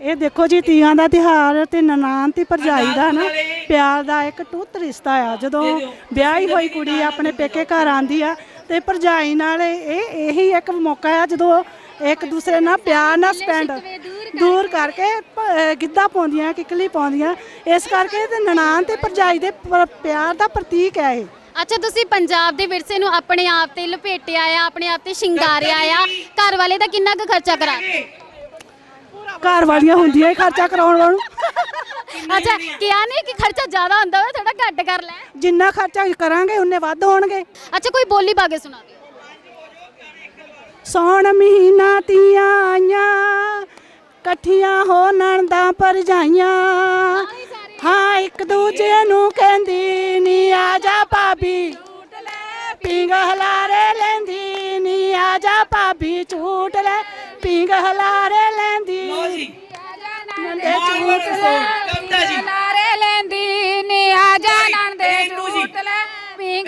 ਇਹ ਦੇਖੋ ਜੀ ਤੀਆਂ ਦਾ ਤਿਹਾਰ ਤੇ ਨਨਾਣ ਤੇ ਭਰਜਾਈ ਦਾ ਨਾ ਪਿਆਰ ਦਾ ਇੱਕ ਟੁੱਤ ਰਿਸ਼ਤਾ ਆ। ਜਦੋਂ ਵਿਆਹੀ ਹੋਈ ਕੁੜੀ ਆਪਣੇ ਪੇਕੇ ਘਰ ਆਂਦੀ ਆ ਤੇ ਭਰਜਾਈ ਨਾਲ ਇਹ ਇਹੀ ਇੱਕ ਮੌਕਾ ਆ ਜਦੋਂ ਇੱਕ ਦੂਸਰੇ ਨਾਲ ਪਿਆਰ ਨਾਲ ਸਪੈਂਡ ਦੂਰ ਕਰਕੇ। ਗਿੱਧਾ ਪਾਉਂਦੀਆਂ ਕਿਕਲੀ ਪਾਉਂਦੀਆਂ। ਇਸ ਕਰਕੇ ਤੇ ਨਨਾਣ ਤੇ ਭਰਜਾਈ ਦੇ ਪਿਆਰ ਦਾ ਪ੍ਰਤੀਕ ਹੈ ਇਹ। ਅੱਛਾ ਤੁਸੀਂ ਪੰਜਾਬ ਦੇ ਵਿਰਸੇ ਨੂੰ ਆਪਣੇ ਆਪ ਤੇ ਲਪੇਟਿਆ ਆ ਆਪਣੇ ਆਪ ਤੇ ਸ਼ਿੰਗਾਰਿਆ ਆ। ਘਰ ਵਾਲੇ ਦਾ ਕਿੰਨਾ ਕੁ ਖਰਚਾ ਕਰਾ ਘਰ ਵਾਲੀਆਂ ਹੁੰਦੀਆਂ ਹੀ ਖਰਚਾ ਕਰਾਉਣ ਵਾਲੂ ਅੱਛਾ ਕਿਹਾ ਨਹੀਂ ਕਿ ਖਰਚਾ ਜ਼ਿਆਦਾ ਹੁੰਦਾ ਵਾ ਥੋੜਾ ਘੱਟ ਕਰ ਲੈ। ਜਿੰਨਾ ਖਰਚਾ ਕਰਾਂਗੇ ਉਨੇ ਵੱਧ ਹੋਣਗੇ। ਅੱਛਾ ਕੋਈ ਬੋਲੀ ਪਾ ਕੇ ਸੁਣਾ ਦਿਓ। ਸੌਣ ਮਹੀਨਾ ਤੀਆਂ ਆਈਆਂ ਇਕੱਠੀਆਂ ਹੋ ਨਣਦਾਂ ਪਰਜਾਈਆਂ ਹਾਂ ਇੱਕ ਦੂਜੇ ਨੂੰ ਕਹਿੰਦੀ ਨੀ ਆ ਜਾ ਭਾਬੀ। ਪਿੰਗ ਹਲਾਰੇ ਲੈਂਦੀ ਨੀ ਆ ਜਾ ਭਾਬੀ ਝੂਟ ਲੈ। ਪਿੰਗ ਹਲਾਰੇ 100 ਲੈਂਦੀ ਨੀ ਆ ਜਾਣਨ ਦੇ ਝੂਠ ਲੈ। ਪਿੰਗ